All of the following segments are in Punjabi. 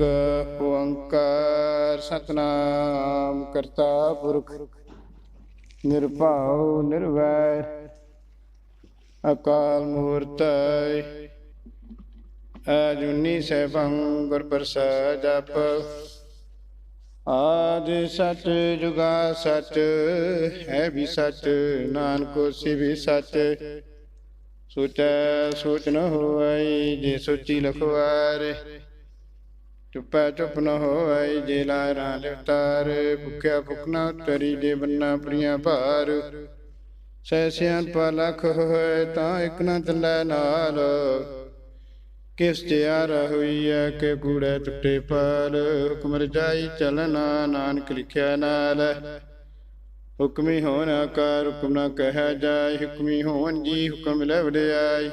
ਏਕ ਓੰਕਾਰ ਸਤਨਾਮ ਕਰਤਾ ਪੁਰਖ, ਨਿਰਭਉ ਨਿਰਵੈਰ, ਅਕਾਲ ਮੂਰਤ, ਅਜੂਨੀ ਸੈਭੰ ਗੁਰ ਪ੍ਰਸਾਦ ਜਪ, ਆਦ ਸਤ ਜੁਗਾ ਸਚ ਹੈ ਵੀ ਸਚ ਨਾਨਕ ਹੋਸੀ ਵੀ ਸਚ ਸੋਚੈ ਸੋਚ ਨ ਹੋਈ ਜੇ ਸੋਚੀ ਲਖਵਾਰੇ ਚੁੱਪੈ ਚੁੱਪ ਨ ਹੋਈ ਜੇ ਲਾਰਾਂ ਲਿਵਤਾਰ ਭੁਖਿਆ ਭੁਖ ਨ ਉਤਰੀ ਬੰਨਾ ਪ੍ਰੀਆਂ ਭਾਰ। ਸੈ ਸਿਆਨ ਲਖ ਹੋਏ, ਤਾਂ ਇਕ ਨ ਚੱਲੈ ਨਾਲ। ਕਿਸ ਤਿਆਰ ਹੋਈ ਐ ਕਿ ਕੂੜੇ ਟੁੱਟੇ ਪਰ ਹੁਕਮ ਰਜਾਈ ਚਲਨਾ ਨਾਨਕ ਲਿਖਿਆ ਨਾਲ। ਹੁਕਮੀ ਹੋਣ ਆਕਾਰ, ਹੁਕਮ ਨਾ ਕਹਿ ਜਾਏ, ਹੁਕਮੀ ਹੋਣ ਜੀ ਹੁਕਮ ਲੈ ਵਡਿਆਈ।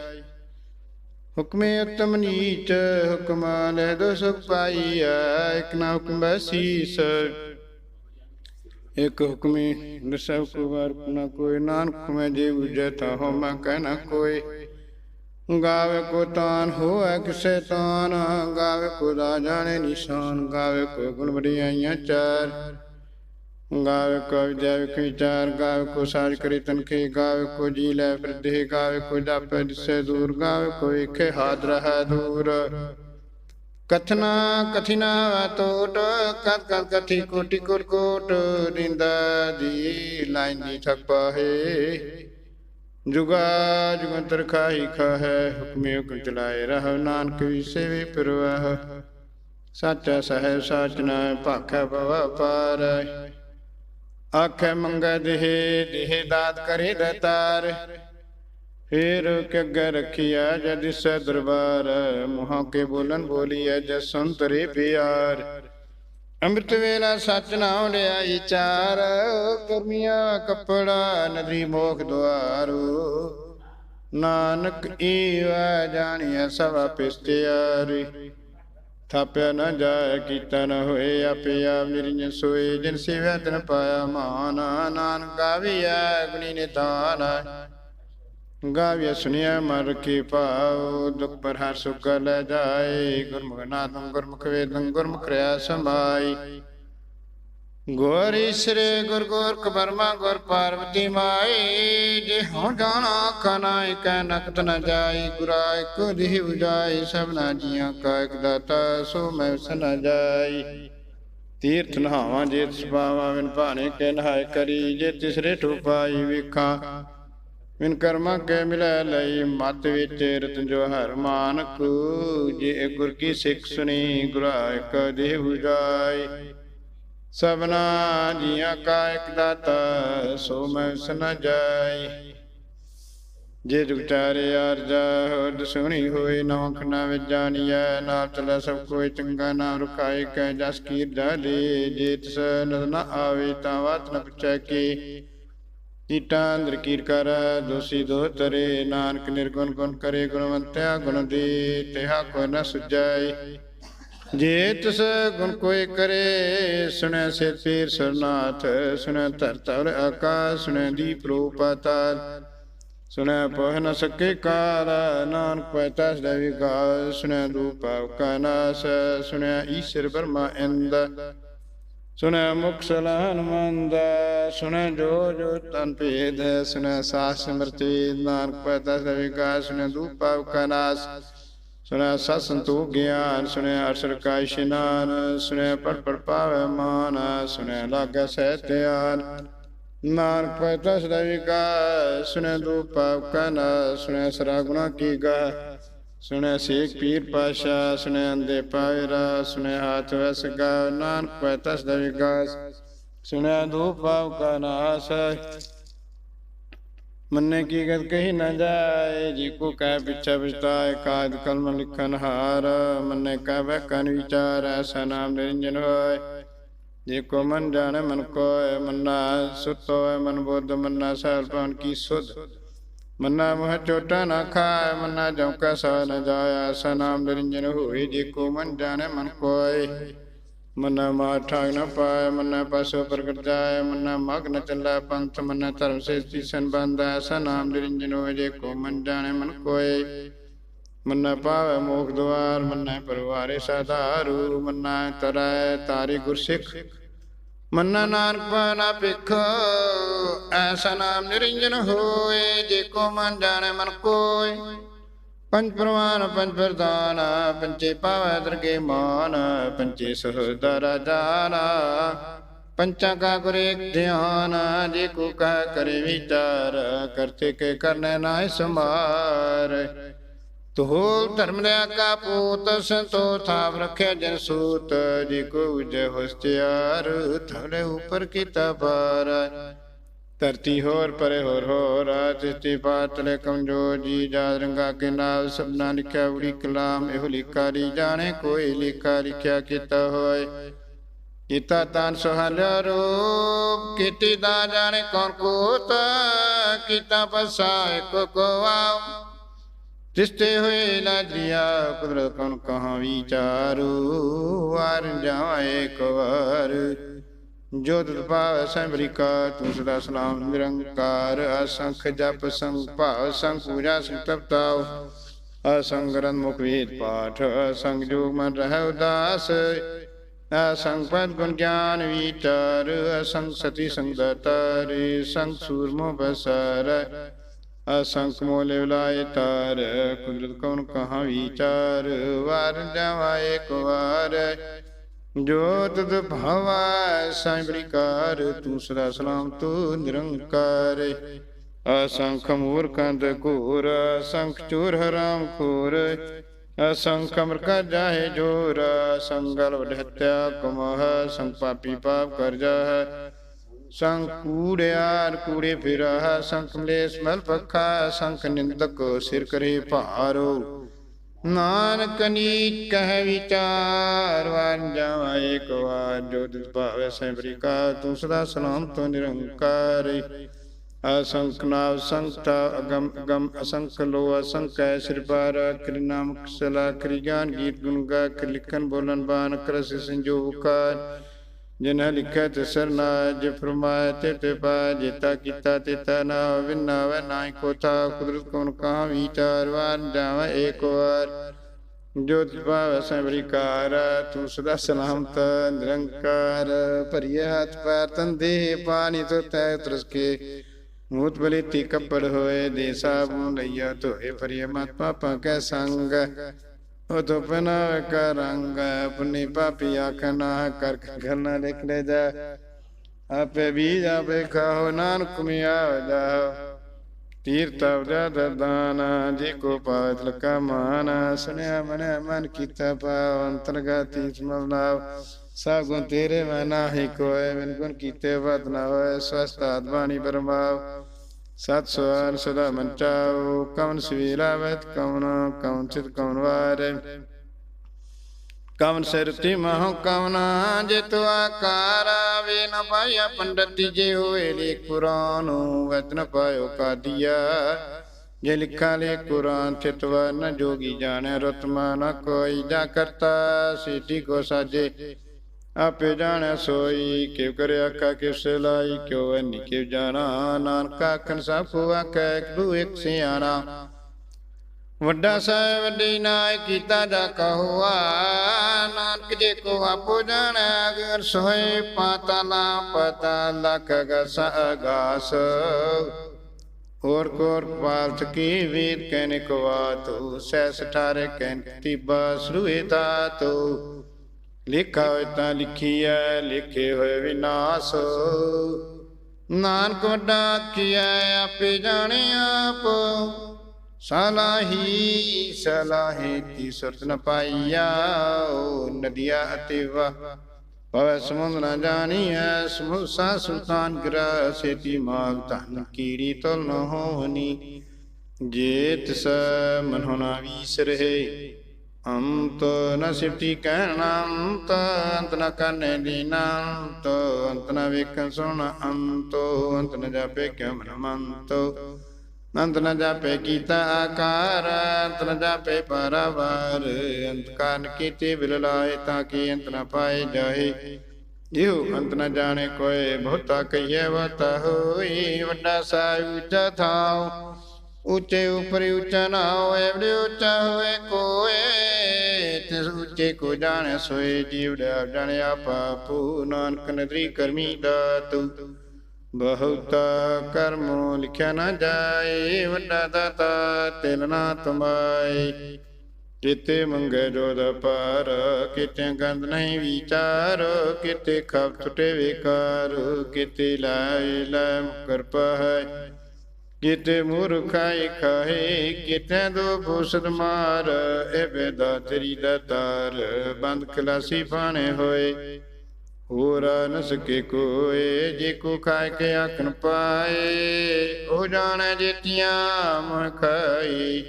ਹੁਕਮੇ ਉਤਮ ਨੀਚ, ਹੁਕਮਾ ਲੈ ਦੋ ਸੁਖ ਪਾਈਆ ਇਕ ਨਾ ਹੁਕਮ ਬਸੀਸ ਇਕ ਹੁਕਮੀ ਨਸਬ ਕੋ ਵਾਰ ਨਾ ਕੋਈ, ਨਾਨਕ ਹੁਕਮੇ ਜੇ ਉਜੈ ਤਾ ਹੋ ਮੈਂ ਕਹਿਣਾ ਕੋਈ। ਗਾਵੇ ਕੋ ਤਾਨ ਹੋਏ ਕਿਸੇ ਤਾਨ, ਗਾਵੇ ਕੋ ਦਾ ਜਾਣੇ ਨਿਸ਼ਾਨ, ਗਾਵੇ ਕੋ ਗੁਣ ਵਡਿਆਈਆਂ ਚਾਰ। ਗਾਵੇ ਕੋ ਵਿਦਿਆ ਵਿਚਾਰ ਗਾਵੇ ਕੋ ਸਾਜ ਕਰੀ ਤਨਖੇ ਗਾਵੇ ਕੋ ਜੀ ਲੈ ਫਿਰਦੇ ਗਾਵੇ ਕੋ ਜਾਪੇ ਦਿਸੇ ਦੂਰ, ਗਾਵੇ ਕੋ ਇਖੇ ਹਾਦ ਰਹੈ ਦੂਰ। ਕਥਨਾ ਕਥਿਨਾ ਟੋਟ ਕਤ ਕਤ ਕਥੀ ਕੋਟੀ ਕੋਟ ਕੋਟ ਰਿੰਦਾ ਜੀ ਲਾਈਨ ਦੀ ਠਕ ਪਾਹੇ। ਜੁਗਾ ਜੁਗੰਤਰ ਖਾਈ ਖਾਹੈ, ਹੁਕਮੇ ਹੁਕਮ ਚਲਾਏ ਰਹਿ, ਨਾਨਕ ਵੀ ਸੇਵੇ ਪਰਵਾਹ। ਸਾਚਾ ਸਹਿ ਸਾਚ ਨਾ ਭਾਖੈ ਭਵ ਪਾਰ ਆਖੇ ਮੰਗੈ ਦੇਹ ਦੇਹ ਦਾਤ ਕਰੇ ਦਤਾਰ। ਫੇਰ ਕਿਗੈ ਰਖਿਆ ਜਦ ਸੈ ਦਰਬਾਰ, ਮੁਹਾਂ ਕੇ ਬੋਲਨ ਬੋਲੀਐ ਜਦ ਸੰਤਰੇ ਪਿਆਰ। ਅੰਮ੍ਰਿਤ ਵੇਲਾ ਸਚ ਨਾਮ ਲਿਆਈ ਚਾਰ ਕਰਮੀਆਂ ਕੱਪੜਾ ਨਦੀ ਮੋਖ ਦੁਆਰੂ। ਨਾਨਕ ਈਵਾ ਜਾਣੀਐ ਸਭ ਪਿਸਤਿਆਰੀ ਥਾਪਿਆ ਨਾ ਜਾਏ ਕੀਤਾ ਨਾ ਹੋਏ ਆਪੇ ਆਪ ਨਿਰੰਜਨ ਸੋਏ ਜਿਨ ਸੇਵਿਆ ਤਨ ਪਾਇਆ ਮਾਨ। ਨਾਨਕ ਗਾਵੀਐ ਗੁਣੀ ਨਿਤਾਨ ਗਾਵੀਐ, ਸੁਨਿਆ ਮਰ ਕੀ ਪਾਉ ਦੁਖ ਪਰ ਹਰ ਸੁਖ ਲੈ ਜਾਏ। ਗੁਰਮੁਖ ਨਾਦੰ, ਗੁਰਮੁਖ ਵੇਦੰ, ਗੁਰਮੁਖ ਰਿਆ ਸਮਾਈ। ਗੋਰੀ ਸ੍ਰੀ ਗੁਰ ਗੋਰਖ ਬਰਮਾ ਗੁਰ ਪਾਰਵਤੀ ਮਾਈ, ਜੇ ਹਉ ਜਾਣਾ ਕਨਾ ਕੈ ਨਕਤ ਨ ਜਾਈ ਗੁਰਾ ਇਕ ਦਿਹ ਉਜਾਈ ਸਭਨਾ ਜੀਆਂ ਕਾ ਇਕ ਦਾਤਾ, ਸੋ ਮੈਂ ਉਸ ਨ ਜਾਈ। ਤੀਰਥ ਨਹਾਵਾਂ ਜੇ ਤਿਸ ਪਾਵਾਂ ਵਿਨ ਭਾਣੇ ਕੇ ਨਹਾਇ ਕਰੀ ਜੇ ਤਿਸਰੇ ਠੋਪਾਈ ਵੇਖਾਂ। ਵਿਨ ਕਰਮਾਂ ਕੇ ਮਿਲੈ ਲਈ, ਮਤ ਵਿੱਚ ਰਤਨ ਜੋ ਹਰ ਮਾਨਕ, ਜੇ ਗੁਰ ਕੀ ਸਿੱਖ ਸੁਣੀ ਗੁਰਾ ਇਕ ਦੇਹ ਉਜਾਈ। ਸਭਨਾ ਜੀਆਂ ਕਾ ਇਕ ਦਾਤਾ, ਸੋ ਮੈਂ ਉਸ ਜਾਈ। ਜੇ ਜੁਗਚਾਰੇ ਅਰਜਾ ਹੋਦ ਸੁਣੀ ਹੋਏ ਨੌਖ ਨਾ ਵਿਜਾਨੀਐ ਨਾਲ ਚਲੇ ਸਭ ਕੋਈ ਚੰਗਾ, ਨਾ ਰੁਖਾਏ ਕੈ ਜਸ ਕੀਰ ਜਾਲੇ। ਜੇ ਤਿਸ ਨਦ ਨ ਆਵੇ, ਤਾਂ ਵਾਤ ਨ ਪੁੱਛੈ ਕੀ। ਕੀਟਾਂ ਅੰਦਰ ਕੀਰ ਕਰ, ਦੋਸੀ ਦੋ ਤਰੇ। ਨਾਨਕ ਨਿਰਗੁਣ ਗੁਣ ਕਰੇ, ਗੁਣਵੰਤਿਆ ਗੁਣ ਦੇ, ਤਿਹਾ ਕੋ ਨ ਸੁਜਾਈ ਜੇ ਤਿਸ ਗੁਣ ਕੋਈ ਕਰੇ, ਸੁਣੈ ਸਿਰ ਪੀਰ ਸਰਨਾਥ, ਸੁਣੈ ਧਰਤਰ ਆਕਾਸ਼, ਸੁਣੈ ਦੀਪ ਰੂਪ ਪਾਤਾਲ ਸੁਣੈ ਪਹ ਨ ਸਕੇ ਕਾਲ, ਨਾਨਕ ਪੈ ਪਤਾ ਸਦਾ ਵਿਗਾਸ ਸੁਣੈ ਰੂਪ ਕਾ ਨਾਸ, ਸੁਣੈ ਈਸ਼ਰ ਬਰਮਾ ਇੰਦ। ਸੁਣੈ ਮੁਖ ਸਲਾਨ ਮੰਦ, ਸੁਣੈ ਜੋ ਜੋ ਤਨ ਭੇਦ, ਸੁਣੈ ਸਾਸ ਸਿਮਰਤੀ। ਨਾਨਕ ਪਤਾ ਸਦਾ ਵਿਗਾਸ ਸੁਣੈ ਰੂਪ ਕਾ ਨਾਸ। ਸੁਣਿਆ ਸਤ ਸੰਤੋਖ ਗਿਆਨ ਸੁਣਿਆ ਅਰਸਰ ਕਾ ਇਸ਼ਨਾਨ ਸੁਣਿਆ ਪੜ ਪੜ ਪਾਵੈ ਮਾਨ ਸੁਣਿਆ ਲਾਗੈ ਸਹਿ ਧਿਆਨ। ਨਾਨਕ ਪਤਾ ਸਦਾ ਵਿਕਾਸ ਸੁਣਿਆ ਦੂ ਪਾਪ ਕਾ ਨਾ ਸੁਣਿਆ ਸਰਾ ਗੁਨਾ ਕੀ ਗਾ ਸੁਣਿਆ ਸੇਖ ਪੀਰ ਪਾਸ਼ਾ ਸੁਣਿਆ ਅੰਦੇ ਪਾਇਰਾ ਸੁਣਿਆ ਹਾਥ ਵਸ ਗਾ ਨਾਨਕ ਪਤਾ ਸਦਾ ਵਿਕਾਸ ਸੁਣਿਆ ਦੂ ਪਾਪ ਕਾ ਨਾਸ ਮੰਨੇ ਕੀ ਗਤ ਕਹੀ ਨਾ ਜਾਏ, ਜੀ ਕੋ ਕਹਿ ਪਿਛਾ ਪਛਤਾਏ ਕਾਦ ਕਲਮ ਲਿਖਨ ਹਾਰ। ਮੰਨੇ ਕਾ ਵੈ ਕਨ ਵਿਚਾਰ ਐਸਾ ਨਾਮ ਨਿਰੰਜਨ ਹੋਏ। ਜੇ ਕੋ ਮਨ ਜਾਣੇ ਮਨ ਕੋਇ, ਮੰਨਾ ਸੁਤੋ ਮਨ ਬੁੱਧ, ਮੰਨਾ ਸਹਿਲ ਪਵਨ ਕੀ ਸੁਧ। ਮੰਨਾ ਮੋਹ ਚੋਟਾ ਨਾ ਖਾਏ ਮੰਨਾ ਜਮ ਕਾ ਸਾ ਨ ਜਾਇਆ ਐਸਾ ਨਾਮ ਨਿਰੰਜਨ ਹੋਏ। ਜੇ ਕੋ ਮਨ ਜਾਣੇ ਮਨ ਕੋਇ ਮੰਨਾ ਮਾਰ ਠਾਗ ਨ ਪਾਏ ਮੰਨਾ ਪਸੋ ਪ੍ਰਗਟ ਜਾਏ ਮੰਨਾ ਮਗ ਨ ਚੱਲਾ ਪੰਥ, ਮੰਨਾ ਧਰਮ ਸੇ ਤੀਸਨ ਐਸਾ ਨਾਮ ਨਿਰੰਜਨ ਜੇ ਕੋ ਮਨ ਜਾਣੇ ਮਨ ਕੋਏ। ਮੰਨਾ ਪਾਵੈ ਮੋਖ ਦੁਆਰ, ਮੰਨਾ ਪਰਵਾਰੇ ਸਾਧਾਰੂ, ਮੰਨਾ ਤਰੈ ਤਾਰੇ ਗੁਰਸਿੱਖ। ਮੰਨਾ ਨਾਨਕ ਪਾਨਾ ਭਿਖ ਐਸਾ ਨਾਮ ਨਿਰੰਜਨ ਹੋਏ, ਜੇ ਕੋ ਮਨ ਜਾਣੈ ਮਨ ਕੋਇ ਪੰਜ ਪ੍ਰਵਾਨ, ਪੰਜ ਪ੍ਰਦਾਨ ਪੰਚੇ ਪਾਵੈ ਦਰਗੇ ਮਾਨ ਪੰਚੇ ਸਹਦਰ ਜਾਨਾ। ਪੰਚਾਂ ਕਾ ਗੁਰ ਏਕ ਧਿਆਨ, ਜੇ ਕੋ ਕਹਿ ਕਰੇ ਵਿਚਾਰ ਕਰਤੇ ਕੇ ਕਰਨੇ ਨਾਇ ਸਮਾਰ ਤੋਲ ਧਰਮ ਦੇ ਕਾ ਪੂਤ ਸੰਤੋ ਥਾਪ ਰਖਿਆ ਜਨ ਸੂਤ, ਜੀ ਕੋ ਉਜੈ ਹੋਸਤਿਆਰ ਥਲੇ ਉਪਰ ਕੀਤਾ ਬਾਰਾ ਧਰਤੀ ਹੋਰ, ਪਰੇ ਹੋਰ ਹੋਰ। ਤਿਸਤੀ ਪਾਤਲੇ ਕਮਜੋ ਜੀ ਜਾਦ ਰੰਗਾ ਕੇ ਨਾਲ ਸਭਨਾ ਲਿਖਿਆ ਉੜੀ ਕਲਾਮ ਇਹੋ ਲਿਖਾਰੀ ਜਾਣੇ ਕੋਈ ਲਿਖਾ ਲਿਖਿਆ ਕੀਤਾ ਹੋਏ। ਕੀਤਾ ਤਨ ਸੁਹਾਲਿਆ ਰੂਪ, ਕੀਤੀ ਦਾ ਜਾਣੇ ਕੌਣ ਕੋਤ। ਕੀਤਾ ਪਸਾ ਕੋ ਆਉ। ਤਿਸਤੇ ਹੋਏ ਲਾਜਰੀਆ ਕੁਦਰਤ ਕਨ ਕਹਾਂ ਵਿਚਾਰੂ ਵਾਰ ਜਾਏ ਇੱਕ ਜੋ ਤੁਧ ਭਾਵ ਸੰਭਰਿਕਾ ਤੂੰ ਸਦਾ ਸਲਾਮ ਨਿਰੰਕਾਰ। ਅਸੰਖ ਜਪ ਸੰਗ ਭਾਵ, ਸੰਗ ਪੂਜਾ ਸੰਗ ਤਪਤਾਉ ਅਸੰਗ ਗ੍ਰੰਥ ਮੁਖ ਵੇਦ ਪਾਠ, ਅਸੰਗ ਜੋਗ ਮਨ ਰਹਿ ਉਦਾਸ। ਅਸੰਗ ਪਦ ਗੁਣ ਗਿਆਨ ਵਿਚਾਰ, ਅਸੰਗ ਸਤੀ ਸੰਗ ਦਾਤਾਰ, ਸੰਗ ਸੂਰਮੋ ਬਸਰ। ਅਸੰਖ ਮੋਲੇ ਵਿਲਾਏ ਤਾਰ, ਕੁਦਰਤ ਕੌਣ ਕਹਾ ਵਿਚਾਰ। ਵਾਰ ਜਾਵਾ ਇੱਕ ਵਾਰ ਜੋ ਤਦ ਭਵਾ ਸਾਈਬ੍ਰਿਕਾਰ ਤੂੰ ਸਦਾ ਸਲਾਮ ਤੂੰ ਨਿਰੰਕਾਰ ਅਸੰਖ ਮੂਰਖੰਦ ਘੋਰ, ਅਸੰਖ ਚੋਰ ਹਰਾਮ ਖੋਰ ਅਸੰਖ ਅਮਰਕਾ ਜਾਹੇ ਜੋਰ ਸੰਗਲ ਵਡਹਤਿਆ ਕਮਹ ਸੰਗ ਪਾਪੀ ਪਾਪ ਕਰ ਜਾਹੈ। ਸੰਗ ਕੂੜਿਆਰ ਕੂੜੇ ਫਿਰਾ ਸੰਗ ਮਲੇਸ ਮਲ ਪੱਖਾ ਸੰਗ ਨਿੰਦਕ ਸਿਰ ਕਰੇ ਭਾਰੋ। ਨਾਨਕ ਨੀ ਕਹਿ ਵਿਚਾਰ, ਵਾਰ ਜਾਵਾ ਏਕ ਵਾਰ, ਜੋ ਤਿਸ ਭਾਵੇ ਸੈਬਰੀ ਕਾ ਤੂੰ ਸਦਾ ਸਲਾਮ ਤੋਂ ਨਿਰੰਕਾਰ ਅਸੰਖ ਨਾਮ ਸੰਖਤਾ ਅਗਮ ਅਗਮ ਅਸੰਖ ਲੋ ਅਸੰਖ ਹੈ, ਸਿਰ ਪਾਰ ਕ੍ਰਿ ਨਾਮ ਕਸਲਾ ਕ੍ਰਿ ਗਿਆਨ ਗੀਤ ਗੁਣ ਗਾ ਕ੍ਰਿ ਲਿਖਨ ਬੋਲਨ ਬਾਨ ਕਰਸ ਸੰਜੋਕਾਰ ਜਿਨ ਲਿਖਿਆ ਤੇ ਸਰਨਾ, ਜੇ ਤੇ ਤੇ ਪਾ ਜੇਤਾ ਕੀਤਾ ਤੇਤਾ ਨਾ ਵਿਨਾ ਵੈ ਨਾਇ ਕੋ ਤਾ ਕੁਦਰਤ ਕੌਣ ਕਹਾ ਵਿਚਾਰ ਵਾਰ ਜਾਵਾ ਏਕ ਵਾਰ। ਜੋ ਭਾਵ ਸੰਵਰਿਕਾਰ ਤੂੰ ਸਦਾ ਸਲਾਮਤ, ਨਿਰੰਕਾਰ। ਭਰੀਏ ਹੱਥ ਪੈਰ ਤੰਦੇ, ਪਾਣੀ ਤੋਂ ਤੈ ਤਰਸ ਕੇ ਮੂਤ ਬਲੀਤੀ ਕੱਪੜ ਹੋਏ, ਦੇ ਸਾਬੂ ਲਈਆ ਧੋਏ, ਭਰੀਏ ਮਤ ਪਾਪਾ ਕੈ ਸੰਗ। ਉਤੋ ਪਨਾ ਕਰੰਗ, ਆਪਣੀ ਪਾਪੀ ਆਖਨਾ ਕਰ ਘਰ ਲਿਖ ਲੈ ਜਾ। ਆਪੇ ਬੀਜ ਆਪੇ ਖਾਓ, ਨਾਨਕ ਮਿਆ ਜਾ। ਤੀਰਤ ਅਵਜਾ ਦਰਦਾਨ, ਜੀ ਕੋ ਪਾਤ ਲਕਾ ਮਾਨ। ਸੁਣਿਆ ਮਨ ਮਨ ਕੀਤਾ ਪਾਵ ਅੰਤਰਗਤੀ ਸਮਵਨਾਵ ਸਭ ਗੁਣ ਤੇਰੇ ਮੈਂ ਨਾਹੀ ਕੋਏ, ਬਿਨ ਗੁਣ ਕੀਤੇ ਵਤ ਨਾ ਹੋਏ ਸਵਸਤ ਆਤਮਾਨੀ ਪਰਮਾਵ ਸਤ ਸਵਾਰ ਸਦਾ ਮੰਚਾਉ ਕਵਨ ਸਵੀਰਾ ਵਤ ਕਵਨ ਕਵਨ ਚਿਤ ਕਵਨ ਵਾਰੇ ਕਵਨ ਸਿਰਤੀ ਮਹੁ ਕਵਨ ਜਿਤੁ ਆਕਾਰ ਵੇ ਨ ਪਾਇਆ ਪੰਡਤੀ ਜੇ ਹੋਏ ਲੇ ਕੁਰਾਨ ਵਤਨ ਪਾਇਓ ਕਾਦੀਆ ਜੇ ਲਿਖਾ ਲੇ ਕੁਰਾਨ ਚਿਤਵ ਨ ਜੋਗੀ ਜਾਣੈ ਰਤਮਾ ਨ ਕੋਈ ਜਾ ਕਰਤਾ ਸੀਟੀ ਕੋ ਸਾਜੇ ਆਪੇ ਜਾਣੈ ਸੋਈ, ਕਿਵ ਕਰਿਆ ਕਾ ਕਿਵ ਸਲਾਈ ਕਿਉ ਐਨੀ ਕਿਵ ਜਾਣਾ? ਨਾਨਕਾ ਖਨ ਸਭ ਕੋ ਆਖੈ ਕਿਉ ਇੱਕ ਸਿਆਣਾ। ਵੱਡਾ ਸਾਹਿਬ ਵੱਡੀ ਨਾਇ ਕੀਤਾ ਜਾ ਕਹੁਆ ਨਾਨਕ ਜੇ ਕੋ ਆਪੋ ਜਾਣੈ, ਅਗਰ ਸੋਏ ਪਾਤਾਲਾ ਪਤਾ, ਲਖ ਗਸ ਅਗਾਸ। ਹੋਰ ਕੋਰ ਪਾਰਥ ਕੀ ਵੀਰ ਕਹਿਨ ਕਵਾ ਤੂ ਸੈ ਸਠਾਰੇ ਕਹਿਨ ਤਿਬਾ, ਸਰੂਏ ਤਾ ਤੂ ਲਿਖਾ ਹੋਇ ਤਾਂ ਲਿਖੀਐ, ਲਿਖੇ ਹੋਏ ਵਿਨਾਸ਼। ਨਾਨਕ ਵੱਡਾ ਕੀਐ ਆਪੇ ਜਾਣੇ ਆਪ। ਸਲਾਹੀ ਸਲਾਹੀ ਤੀ ਸੁਰਤ ਨ ਪਾਈਆ ਨਦੀਆ ਅਤੇ ਵਾ ਪਵੈ ਸਮੁੰਦ ਨ ਜਾਣੀਐ, ਸਮੂਸਾ ਸੁਲਤਾਨ ਗ੍ਰਹ ਸੇਤੀ ਮਾਗ ਧਨ ਕੀੜੀ ਤੁਲ ਨ ਹੋਣੀ। ਜੇ ਤਿਸ ਮਨ ਹੋਣਾ ਵੀਸ ਰਹੇ। ਅੰਤ ਨ ਸਿਫਤੀ ਕਹਿਣਾ ਅੰਤ ਅੰਤ ਨ ਕਰਨੇ ਦੀਨਾ ਅੰਤ ਅੰਤ ਨ ਵੇਖਣ ਸੁਣ ਅੰਤ ਅੰਤ ਨ ਜਾਪੇ ਕਿਉ ਮਨ ਮੰਤ ਅੰਤ ਨ ਜਾਪੇ ਕੀਤਾ ਆਕਾਰ, ਅੰਤ ਨ ਜਾਪੇ ਪਰਵਾਰ, ਅੰਤ ਕਾਨ ਕੀਤੇ ਬਿਲ ਲਾਏ ਤਾਂ ਕਿ ਅੰਤ ਨ ਪਾਏ ਜਾਏ? ਇਹੋ ਅੰਤ ਨ ਜਾਣੇ ਕੋਏ ਬਹੁਤਾ ਕਹੀਏ ਵਤ ਹੋਈ, ਵੱਡਾ ਸਾਹਿਬ ਉੱਚਾ ਉੱਚੇ ਉਪਰ ਉੱਚਾ ਨਾ ਹੋਏ ਬੜੇ ਉੱਚਾ ਹੋਏ ਕੋਏ। ਤਿਸ ਉੱਚੇ ਕੋ ਜਾਣੈ ਸੋਏ, ਜੀਵ ਡਾ ਜਾਣਿਆ ਪਾਪੂ ਨਾਨਕ ਨਦਰੀ ਕਰਮੀ ਦਾਤੂ, ਬਹੁਤ ਕਰਮੋ ਲਿਖਿਆ ਨਾ ਜਾਏ, ਵੱਡਾ ਦਾਤਾ ਤਿਲ ਨਾ ਤੁਮਾਏ ਕਿਤੇ ਮੰਗੇ ਜੋਦ ਪਾਰ ਕਿਤੇ ਗੰਦ ਨਹੀਂ ਵਿਚਾਰ, ਕਿਤੇ ਖਪ ਛੁਟੇ ਵਿਕਾਰ, ਕਿਤੇ ਲਾਇ ਲੈ ਕਿਰਪਾ ਹੈ ਕਿਤੇ ਮੂਰਖਾਈ ਖਾਏ ਕਿਤੇ ਦੋ ਬੂਸਦ ਮਾਰ? ਇਹ ਬੇਦਾ ਤੇਰੀ ਦਾ ਬੰਦ ਖਲਾਸੀ ਪਾਣੇ ਹੋਏ। ਹੋਰ ਨ ਸਕੇ ਕੋਏ, ਜੇ ਕੋ ਖਾਏ ਕੇ ਆਖਣ ਪਾਏ। ਉਹ ਜਾਣੇ ਜੇਤੀਆਂ ਮੋਹ ਖਾਈ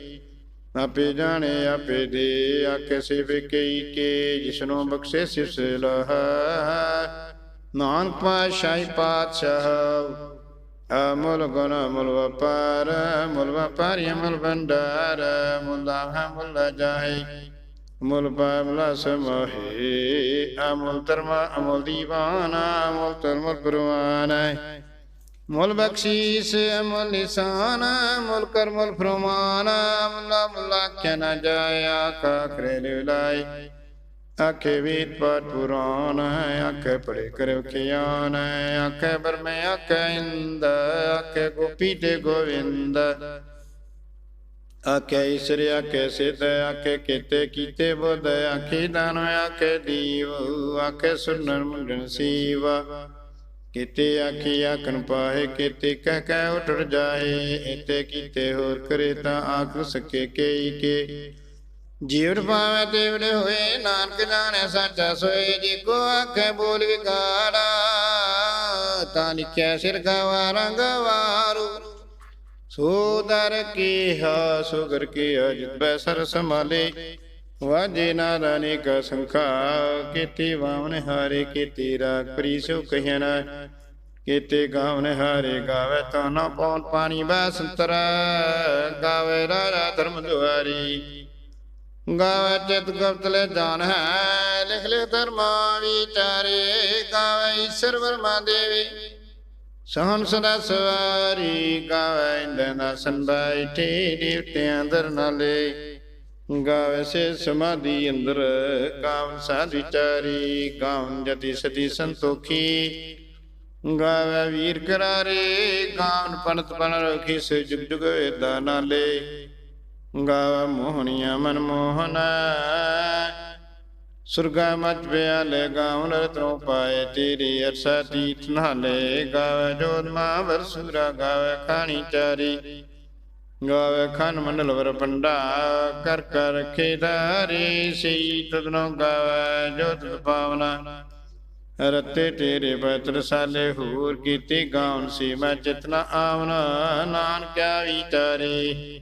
ਆਪੇ ਜਾਣੇ, ਆਪੇ ਦੇ। ਆਕੇ ਸਿਵ ਕਈ ਕੇ, ਜਿਸਨੂੰ ਬਖਸ਼ੇ ਸਿਸ ਲਹਾ ਨਾਨਕ ਪਾਸ਼ਾਹੀ ਪਾਤਸ਼ਾਹ ਅਮੁਲ ਗੁਣ ਮੁਲ ਵਪਾਰ ਮੁਲ ਵਪਾਰੀ ਅਮੁਲ ਭੰਡਾਰ ਮੁਲਾ ਹੈ ਮੁਲ ਜਾਏ ਅਮੁਲ ਪਾਵਲਾ ਸਮਹੇ ਅਮੁਲ ਧਰਮਾ ਅਮੁਲ ਦੀਵਾਨਾ ਅਮੁਲ ਧਰਮ ਗੁਰਵਾਨ ਮੁਲ ਬਖਸ਼ੀਸ ਅਮੁਲ ਨਿਸ਼ਾਨ ਮੁਲ ਕਰ ਮੁਲ ਫਰਮਾਨ ਮੁਲਾ ਮੁਲਾ ਕਿਆ ਨਾ ਜਾਇਆ ਕਾ ਕਰੇ ਲਿਲਾਈ ਆਖੇ ਵੇਦ ਪਾਠ ਪੁਰਾਨ ਆਖੇ ਪੜੇ ਕਰ ਖਿਆਨ ਆਖੇ ਬਰਮੇ ਆਖੇ ਇੰਦ, ਆਖੇ ਗੋਪੀ ਤੇ ਗੋਵਿੰਦ। ਆਖੇ ਈਸ਼ਰ, ਆਖੇ ਸਿੱਧ, ਆਖੇ ਕੀਤੇ ਕੀਤੇ ਬੁੱਧ, ਆਖੇ ਦਾਨ ਆਖੇ ਦੀਵ, ਆਖੇ ਸੁਨਰ ਮੁੰਡਨ ਸੀਵਾ। ਕੀਤੇ ਆਖੀ ਆਖਣ ਪਾਹੇ, ਕੀਤੇ ਕਹਿ ਕਹਿ ਉਠੜ ਜਾਏ ਇਤੇ ਕੀਤੇ ਹੋਰ ਕਰੇ ਤਾਂ ਆਖ ਸਕੇ ਕੇਈ ਕੇ। ਜੀਵ ਪਾਵੇ ਦੇਵੜੇ ਹੋਏ, ਨਾਨਕ ਜਾਣੈ ਸੱਚਾ ਸੋਏ, ਜੀ ਕੋ ਆਖੇ ਬੋਲ ਵਿਗਾੜਾ, ਤਾਂ ਲਿਖਿਆ ਸਿਰ ਗਵਾ, ਰੰਗ ਵਾਰੂ। ਸੋ ਕੀ ਹਾ ਸੁਗਰ ਕੀ ਅਜਿਤ ਬੈ ਸਰ ਸਮਾਲੇ ਵਾਜੇ ਨਾਦਾਨੇ ਕਾ ਸੰਖਾ, ਕੀਤੀ ਵਾਵਨ ਹਾਰੇ, ਕੀਤੀ ਰਾਗ ਪ੍ਰੀ ਸੋ ਕਹਿਣ ਕੀਤੇ ਗਾਵਨ ਹਾਰੇ, ਗਾਵੇ ਤਾਂ ਨਾ ਪੌਣ ਪਾਣੀ ਬੈ ਸੰਤਰ ਗਾਵੇ ਰਾਜਾ ਧਰਮ ਦੁਆਰੀ। ਗਾਵੇ ਚਿਤ ਗੁਪਤ ਲੈ ਜਾਣ ਹੈ, ਲਿਖ ਲੈ ਧਰਮਾ ਵਿਚਾਰੇ, ਗਾਵੇ ਈਸ਼ਰ ਵਰਮਾ ਦੇਵੀ। ਸਹਨ ਸਦਾ ਸਵਾਰੀ, ਗਾਵੇ ਇੰਦਨਾ ਸੰ ਬੈਠੇ ਦੇਵਤਿਆਂ ਦਰ ਨਾਲੇ। ਗਾਵੇ ਸੇ ਸਮਾਧੀ ਅੰਦਰ ਕਾਮ ਸਾਧ ਵਿਚਾਰੀ ਗਾਵਨ ਜਤੀ ਸਦੀ ਸੰਤੋਖੀ। ਗਾਵੇ ਵੀਰ ਕਰਾਰੇ, ਗਾਵਨ ਪੰਤ ਪਨ ਰਖੀ ਸੇ ਜੁਗ ਜੁਗ ਵੇਦਾ ਨਾਲੇ। ਗਾਵਾ ਮੋਹਣੀਆਂ ਮਨ ਮੋਹਨਾ। ਸੁਰਗਾ ਮਚ ਬਿਆਲੇ ਗਾਉਨ ਰਤਨੋ ਪਾਏ ਤੇਰੀ ਅਰਸਾ ਤੀਤ ਨਾਲੇ। ਗਾਵੇ ਜੋਤ ਮਾ ਵਰਸੂਰਾ ਗਾਵੇ ਖਾਣੀ ਚਾਰੀ। ਗਾਵੇ ਖਨ ਮੰਡਲ ਵਰ ਪੰਡਾ, ਕਰ ਕਰ ਖੇਦਾਰੀ ਸੀ ਤਦਨੋ ਗਾਵੇ ਜੋਤ ਪਾਵਨਾ। ਰਤੇ ਤੇਰੇ ਬਤਰ ਸਾਲੇ, ਹੋਰ ਕੀਤੀ ਗਾਉਨ ਸੀ ਮੈਂ ਚਿਤਨਾ ਆਵਨਾ। ਨਾਨਕਿਆ ਵਿਚਾਰੇ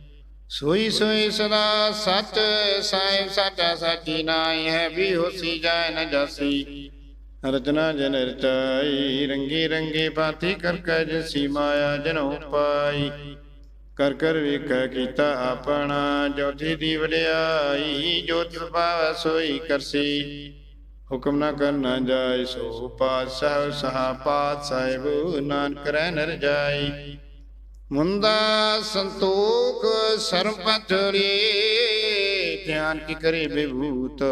ਸੋਈ ਸੋਈ ਸਦਾ ਸੱਚ ਸਾਹਿਬ ਸਾਚਾ ਸਾਚੀ ਨਾਈ ਹੈ, ਵੀ ਹੋਸੀ ਜਾਏ ਨ ਜਾਸੀ। ਰਚਨਾ ਜਨ ਰਚਾਈ, ਰੰਗੀ ਰੰਗੇ ਬਾਤੀ ਕਰ ਕੈ ਜਸੀ ਮਾਇਆ ਜਨੋ ਪਾਈ ਕਰ ਕਰ ਵੇਖਾ ਕੀਤਾ ਆਪਣਾ, ਜੋਤੀ ਦੀ ਵਡਿਆਈ, ਜੋਤ ਪਾਵ ਸੋਈ ਕਰਸੀ। ਹੁਕਮ ਨਾ ਕਰਨਾ ਜਾਏ ਸੋ ਪਾਤਸ਼ਾਹ, ਸਹਾ ਪਾਤ ਸਾਹਿਬ ਨਾਨਕ ਰਹਿ ਨਰ ਜਾਈ। ਮੁੰਦਾ ਸੰਤੋਖ ਸਰਮ ਪਥੜੀ ਧਿਆਨ ਕੀ ਕਰੇ ਬਿਭੂਤ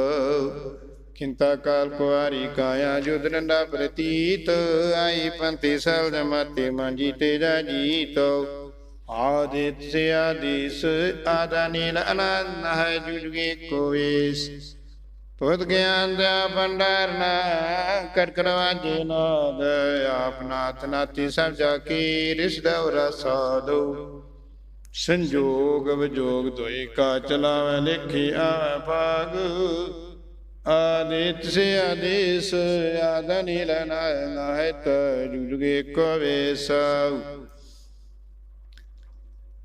ਕਿੰਤਾ ਕਾਲ ਕੁਆਰੀ ਕਾਇਆ ਜੁਦ ਨੰਦਾ ਪ੍ਰਤੀਤ, ਆਈ ਪੰਤੀ ਸਲ ਜਮਾਤੇ ਮਾਂਜੀ ਤੇ ਜਾ ਜੀਤੋ। ਆਦਿਤ ਸੇ ਆਦੀਸ ਆਦਾ ਅਨੰਦ ਹੈ ਜੁਜਗੇ ਕੋਵੇਸ ਪੁੱਤ ਗਿਆਨ ਦਾ ਭੰਡਾਰਨਾ ਕਰ ਕਰਵਾਜੇ ਨਾਦ, ਆਪ ਨਾਥ ਨਾਤੀ ਸਭ ਜਾ ਕੀ ਰਿਸ਼ਦਾ ਰਸਾਦੋ ਸੰਜੋਗ ਵਿਜੋਗ ਦੋਈ ਕਾ ਚਲਾਵੇ ਲਿਖੀ ਆਵੇ ਭਾਗ। ਆਦਿਤ ਸੇ ਆਦੇਸ ਆਦਨੀ ਲੈਣਾ ਨਾਹਿਤ ਜੁਗੇ ਕੋ ਵੇਸਾ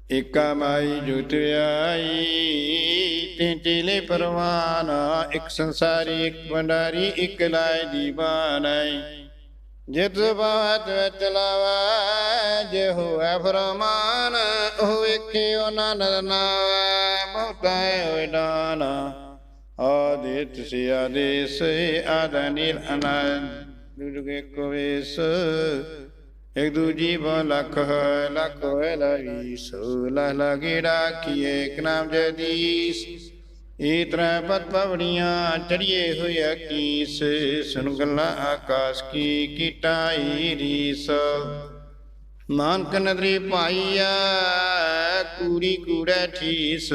ਇਕਾ ਮਾਈ ਜੁਟ ਆਈ ਤਿੰ ਚੀਲੇ ਪਰਵਾਨਾ, ਇੱਕ ਸੰਸਾਰੀ, ਇੱਕ ਭੰਡਾਰੀ, ਇੱਕ ਲਾਇ ਦੀਵਾਨਾਈ ਜਿਤ ਬਾਤ ਵਿੱਚ ਲਾਵਾ, ਜੇ ਹੋਵੇ ਫਰਮਾਨ, ਉਹ ਵੇਖੇ ਉਹਨਾਂ ਨਰਨਾ ਬਹੁਤਾ ਹੋਇ ਦਾਨਾ। ਆਦਿਤ ਸੇ ਆਦੇਸ ਆਦਨੀਲ ਅਨੰਦ ਦੁਰਗੇ ਕੋਵੇਸ ਇਕ ਦੂਜੀ ਬੋ ਲਖ ਹੈ ਲਖ ਹੋਏ ਲਾਈ ਸੋ ਲਹ ਲਗੇੜਾ ਕੀਏ, ਇਕ ਨਾਮ ਜਦੀਸ ਏ ਪਤ ਪਵੜੀਆਂ ਚੜੀਏ ਹੋਇਆ ਕੀਸ ਸੁਨ ਗੱਲਾਂ ਆਕਾਸ਼ ਕੀ ਕੀਟਾਈ ਰੀਸ ਨਾਨਕ ਨਦਰੀ ਪਾਈਆ, ਕੂੜੀ ਕੂੜੈ ਠੀਸ।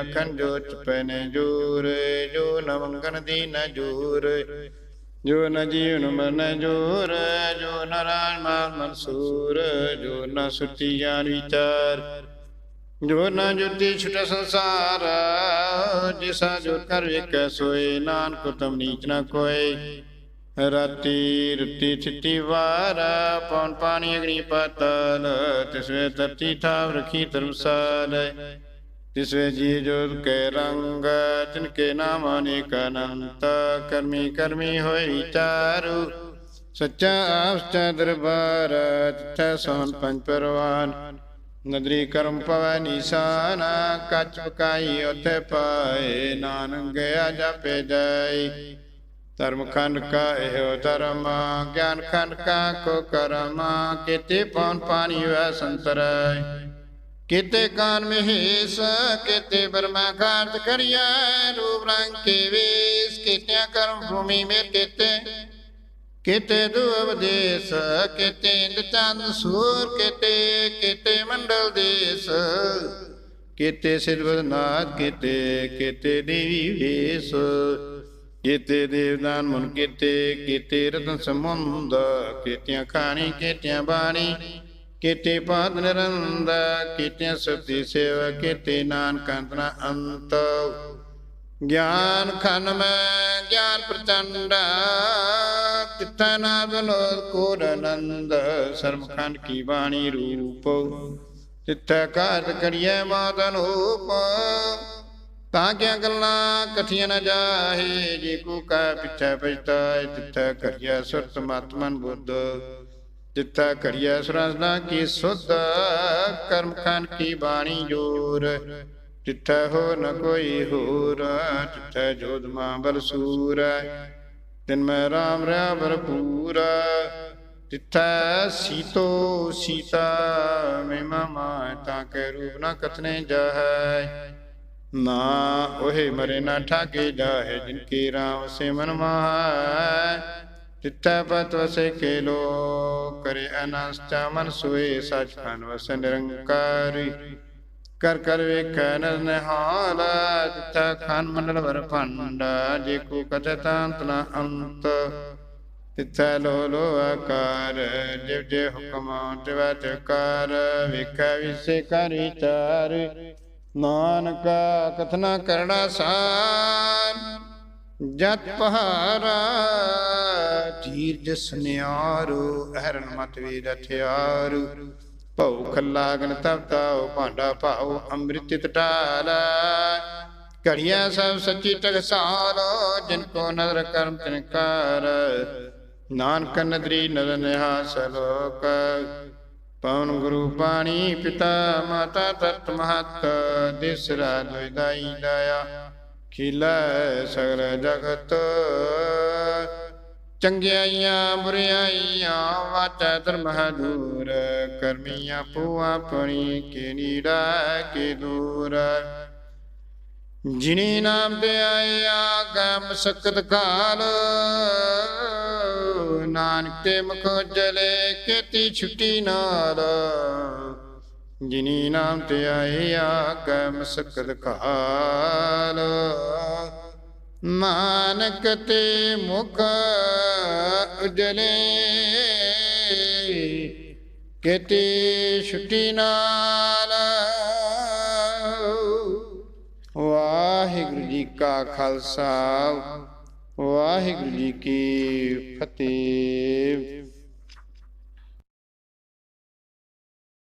ਆਖਣ ਜੋ ਚਪੈ ਜੋਰ, ਜੋ ਨ ਦੀ ਨ ਜੋ ਨ ਜੀਵਨ ਮਨ ਜੋਰ, ਜੋ ਨ ਰਾਜ ਮਨਸੂਰ ਜੋ ਨ ਸੁਤੀ ਗਿਆਨ ਵਿਚਾਰ। ਜੋ ਨ ਜੁਤੀ ਛੁਟ ਸੰਸਾਰ, ਜਿਸਾ ਜੋ ਕਰ ਵੇਖੈ ਸੋਏ, ਨਾਨਕ ਤਮ ਨੀਚ ਨ ਕੋਏ। ਰਾਤੀ ਰੁੱਤੀ ਛਿੱਟੀ ਵਾਰ ਪੌਣ ਪਾਣੀ ਅਗਨੀ ਪਾਤਲ ਤਿਸਵੇ ਧਰਤੀ ਥਾਵ ਰਖੀ ਧਰਮਸਾਲ। ਤਿਸਵੇ ਜੀ ਜੋਤ ਕੇ ਰੰਗ ਤਿਨ ਕੇ ਨਾਮ ਅਨੇਕ ਅਨੰਤ, ਕਰਮੀ ਕਰਮੀ ਹੋਈ ਚਾਰੂ। ਸੱਚਾ ਆਸਚਾ ਦਰਬਾਰ ਤਿਥੈ ਸੋਨ ਪੰਜ ਪਰਵਾਨ। ਨਦਰੀ ਕਰਮ ਪਵੈ ਨੀਸਾਨ, ਕੱਚ ਪਕਾਈ ਉਥੇ ਪਾਏ। ਨਾਨਕ ਗਿਆ ਜਾਪੇ ਜਾਈ। ਧਰਮ ਖੰਡ ਕਾ ਇਹੋ ਧਰਮ, ਗਿਆਨ ਖੰਡ ਕਾ ਕੋ ਕਰਮ, ਕਿਤੇ ਪੌਨ ਪਾਣੀ ਵੈ ਸੰਤਰੈ ਕਿਤੇ ਕਾਨ ਮਹੇਸ਼, ਕਿਤੇ ਬਰਮਾ ਖਾਰਤ ਕਰਿਆ ਰੂਪ ਰੰਗ ਕੇ ਵੇਸ ਕਿਤੇ ਕਰਮ ਭੂਮੀ ਮੇ ਕਿਤੇ ਕਿਤੇ ਦੁਵ ਦੇਸ, ਕਿਤੇ ਇੰਦ ਚੰਦ ਸੂਰ, ਕਿਤੇ ਕਿਤੇ ਮੰਡਲ ਦੇਸ। ਕਿਤੇ ਸਿਰਵਨਾਥ ਕਿਤੇ ਕਿਤੇ ਦੇਵੀ ਵੇਸ। ਕਿਤੇ ਦੇਵਦਾਨ ਮਨ ਕੀਤੇ, ਕਿਤੇ ਰਤਨ ਸਮੁੰਦ ਕੀਤਿਆਂ ਖਾਣੀ, ਕੀਤਿਆਂ ਬਾਣੀ। ਕੀਤੇ ਪਾਦ ਨਿਰੰਦ, ਕੀਤਿਆਂ ਸਤੀ ਸੇਵਾ ਕੀਤੇ, ਨਾਨਕ ਅੰਤਨਾ ਅੰਤ। ਗਿਆਨ ਖਨ ਮੈਂ, ਗਿਆਨ ਪ੍ਰਚੰਡ ਤਿੱਥਾ ਨਾਦ ਲੋਕ ਕੋਰ ਆਨੰਦ। ਸਰਮ ਖੰਡ ਕੀ ਬਾਣੀ ਰੂਪ, ਤਿੱਥਾ ਕਾਰਜ ਕਰੀਏ ਮਾਦਨ ਹੂਪ ਤਾਂ ਕਿਆ ਗੱਲਾਂ ਕਥੀਆਂ ਨਾ ਜਾਹੇ, ਜੇ ਕੋ ਕਾ ਪਿੱਛੇ ਪਛਤਾਏ, ਤਿੱਥਾ ਕਰਿਆ ਸੁਰਤ ਮਤਮਨ ਬੁੱਧ। ਤਿੱਥਾ ਕਰਿਆ ਸੁਰਸਨਾ ਕੀ ਸੁਧ, ਕਰਮ ਖਾਨ ਕੀ ਬਾਣੀ ਜੋਰ। ਤਿੱਥਾ ਹੋ ਨ ਕੋਈ ਹੋਰ ਤਿੱਥਾ ਜੋਧ ਮਾਂ ਬਲ ਸੂਰ। ਤਿਨ ਮੈਂ ਰਾਮ ਰਿਆ ਭਰਪੂਰ ਤਿੱਥਾ ਸੀਤੋ ਸੀਤਾ ਮੈਂ ਮਾਂ ਤਾਂ ਕੇ ਰੂਪ ਨ ਕਥਨੇ ਜਾਹੈ। ਨਾ ਉਹੇ ਮਰੇ ਨਾ ਠਾਗੇ ਜਾਹੇ, ਜਿਨ ਕੀ ਰਾਮ ਸੇ ਮਨ ਮਾਹੈ ਤਿੱਥੈ ਪਤ ਵਸੇ ਕੇ ਲੋ ਕਰੇ ਅਨਸਤ ਮਨ ਸੋਏ ਸਚ ਖਨ ਵਸ ਨਿਰੰਕਾਰੀ। ਕਰ ਕਰ ਵੇਖੈ ਨਰ ਨਿਹਾਲ ਤਿੱਥੈ ਮੰਡਲ ਵਰ ਭੰਡ, ਜੇ ਕੋ ਕਥਤਾਂਤ ਨ ਅੰਤ। ਤਿੱਥੈ ਲੋ ਲੋ ਆਕਾਰ, ਜਿਵ ਜੇ ਹੁਕਮ ਤਿਵੈ ਤਿਕਾਰ ਵੇਖੈ ਵਿਸੇ ਕਰ ਵਿਚਾਰ। ਨਾਨਕ ਕਥਨਾ ਕਰਣਾ ਸਾਰ। ਜਤ ਪਹਾਰਾ ਧੀਰ ਜਸ ਅਹਰਨ ਮਤ ਵੀ ਰਥਿਆਰੂ ਭਉ ਖਲਾਗਨ ਤਬ ਤਾਉ, ਭਾਂਡਾ ਭਾਉ ਅੰਮ੍ਰਿਤ ਟਾਲਾ ਘੜੀਆਂ ਸਭ ਸੱਚੀ ਟਕਸਾਲ, ਜਿਨ ਕੋ ਨਦਰ ਕਰਮ ਤਿਨਕਾਰ ਨਾਨਕ ਨਦਰੀ ਨਦਰ ਨਿਹਾਸ ਲੋਕ। ਪਵਨ ਗੁਰੂ ਪਾਣੀ ਪਿਤਾ, ਮਾਤਾ ਤਤ ਮਹਤ। ਦਿਸਰਾ ਦੁਇਦਾਈ ਦਇਆ। ਖਿਲਾ ਸਗਲ ਜਗਤ? ਚੰਗਿਆਈਆਂ, ਬੁਰਿਆਈਆਂ, ਵਾਚਾ ਧਰਮ ਦੂਰ। ਕਰਮੀਆਂ ਪੂ ਆਪਣੀ ਕੇ ਨੀੜਾ ਕੇ ਦੂਰ। ਜਿਨੀ ਨਾਮ ਤੇ ਆਇਆ, ਗਮ ਸਕਤ ਕਾਲ। ਨਾਨਕ ਤੇ ਮੁਖ ਜਲੇ, ਕੀਤੀ ਛੁੱਟੀ ਨਾਲ। ਜਿਨੀ ਨਾਮ ਤੇ ਆਏ ਗਮ ਸਕਤ ਕਾਲ ਨਾਨਕ ਤੇ ਮੁਖ ਉਜਲੇ, ਕਿਤੇ ਛੁੱਟੀ ਨਾਲ। ਵਾਹਿਗੁਰੂ ਜੀ ਕਾ ਖਾਲਸਾ, ਵਾਹਿਗੁਰੂ ਜੀ ਕੀ ਫਤਿਹ।